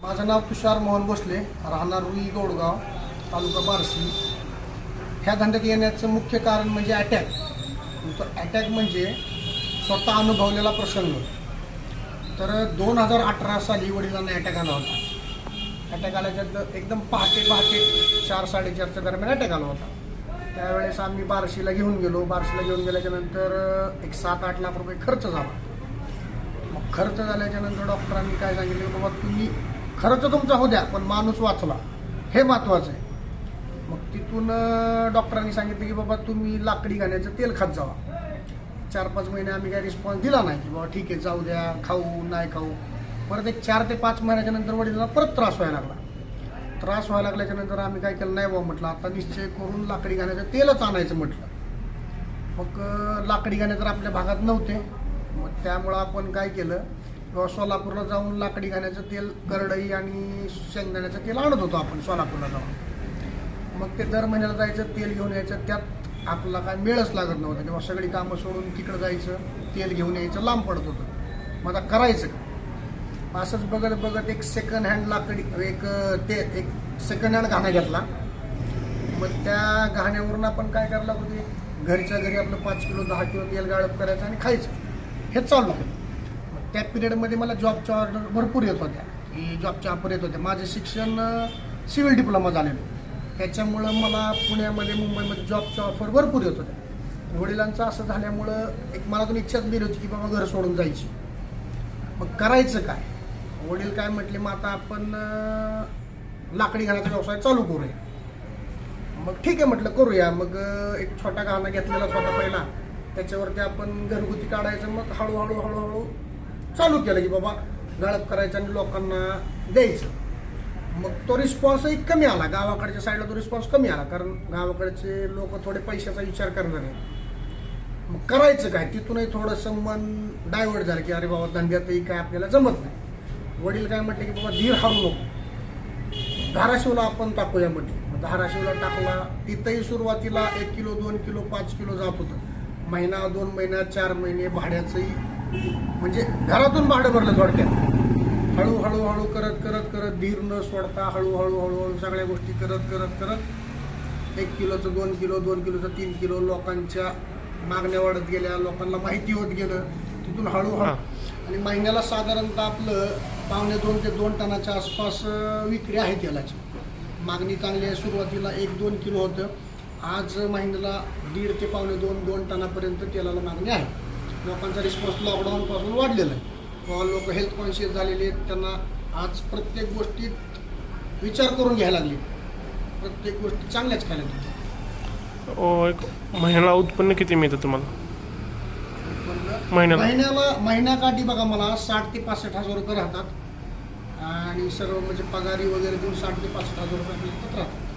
माझं नाव तुषार मोहन भोसले राहणार रुई गोडगाव तालुका बारसी ह्या धंद्यात येण्याचं मुख्य कारण म्हणजे अटॅक तर अटॅक म्हणजे स्वतः अनुभवलेला प्रसंग. तर दोन हजार अठरा साली वडिलांना अटॅक आला होता. अटॅक आल्याच्या एकदम पहाटे पहाटे चार साडेचारच्या दरम्यान अटॅक आला होता. त्यावेळेस आम्ही बार्शीला घेऊन गेलो. बार्शीला घेऊन गेल्याच्यानंतर एक सात आठ लाख रुपये खर्च झाला. मग खर्च झाल्याच्यानंतर डॉक्टरांनी काय सांगितलं की बाबा तुम्ही खर्च तुमचा हो द्या पण माणूस वाचला हे महत्वाचं आहे. मग तिथून डॉक्टरांनी सांगितलं की बाबा तुम्ही लाकडी घाण्याचं तेल खात जावा. चार पाच महिने आम्ही काही रिस्पॉन्स दिला नाही की बाबा ठीक आहे जाऊ द्या खाऊ नाही खाऊ. परत एक चार ते पाच महिन्याच्या नंतर वडिलांना परत त्रास व्हायला लागला. त्रास व्हायला लागल्याच्या नंतर आम्ही काय केलं नाही बाबा म्हटलं. आता निश्चय करून लाकडी घाण्याचं तेलच आणायचं म्हटलं. मग लाकडी घाणे तर आपल्या भागात नव्हते. मग त्यामुळं आपण काय केलं किंवा सोलापूरला जाऊन लाकडी घाण्याचं तेल करडई आणि शेंगदाण्याचं तेल आणत होतो आपण सोलापूरला जाऊन. मग ते दर महिन्याला जायचं तेल घेऊन यायचं. त्यात आपला काय मेळच लागत नव्हता. किंवा सगळी कामं सोडून तिकडं जायचं तेल घेऊन यायचं लांब पडत होतं. मग आता करायचं का असंच बघत बघत एक सेकंड हँड लाकडी एक ते एक सेकंड हँड घाणा घेतला. मग त्या घाण्यावरून आपण काय करायला होते घरच्या घरी आपलं पाच किलो दहा किलो तेल गाळप करायचं आणि खायचं. हे चालू होतं. मग त्या पिरियडमध्ये मला जॉबच्या ऑर्डर भरपूर येत होत्या. की जॉबच्या ऑफर येत होत्या. माझं शिक्षण सिव्हिल डिप्लोमा झालेलं. त्याच्यामुळं मला पुण्यामध्ये मुंबईमध्ये जॉबच्या ऑफर भरपूर येत होत्या. वडिलांचं असं झाल्यामुळं एक मनातून इच्छाच दिली होती की बाबा घर सोडून जायची. मग करायचं काय? वडील काय म्हटले मग आता आपण लाकडी घाण्याचा व्यवसाय चालू करूया. मग ठीक आहे म्हटलं करूया. मग एक छोटा गाणं घेतलेला स्वतः पहिला. त्याच्यावरती आपण घरगुती काढायचं मग हळूहळू हळूहळू चालू केलं की बाबा गळप करायचं आणि लोकांना द्यायचं. मग तो रिस्पॉन्सही कमी आला. गावाकडच्या साईडला तो रिस्पॉन्स कमी आला. कारण गावाकडचे लोक थोडे पैशाचा विचार करणार आहे मग करायचं काय? तिथूनही थोडंसं मन डायव्हर्ट झालं की अरे बाबा धंद्यातही काय आपल्याला जमत नाही. वडील काय म्हटले की बाबा धीर हारू नको. धाराशिवला आपण टाकूया म्हटले. धाराशिवला टाकला तिथंही सुरुवातीला एक किलो दोन किलो पाच किलो जात होतं. महिना दोन महिना चार महिने भाड्याचंही म्हणजे घरातून भाडं भरलं थोडक्यात. हळूहळू हळू करत करत करत धीर न सोडता हळूहळू हळूहळू सगळ्या गोष्टी करत करत करत एक किलोचं दोन किलो दोन किलोचं तीन किलो लोकांच्या मागण्या वाढत गेल्या लोकांना माहिती होत गेलं. तिथून हळूहळू. आणि महिन्याला साधारणतः आपलं पावणे दोन ते दोन टनाच्या आसपास विक्री आहे तेलाची. मागणी चांगली आहे. सुरुवातीला एक दोन किलो होतं. आज महिन्याला दीड ते पावणे दोन दोन टनापर्यंत तेलाला मागणी आहे. लोकांचा रिस्पॉन्स लॉकडाऊनपासून वाढलेला आहे. किंवा लोक हेल्थ कॉन्शियस झालेले आहेत. त्यांना आज प्रत्येक गोष्टीत विचार करून घ्यायला लागले. प्रत्येक गोष्टी चांगल्याच खायला लागली एक महिन्याला उत्पन्न किती मिळतं तुम्हाला? महिन्याला? महिन्याला महिन्याकाठी बघा मला साठ ते पासष्ट हजार रुपये राहतात आणि सर्व म्हणजे पगारी वगैरे देऊन साठ ते पासष्ट हजार रुपये राहतात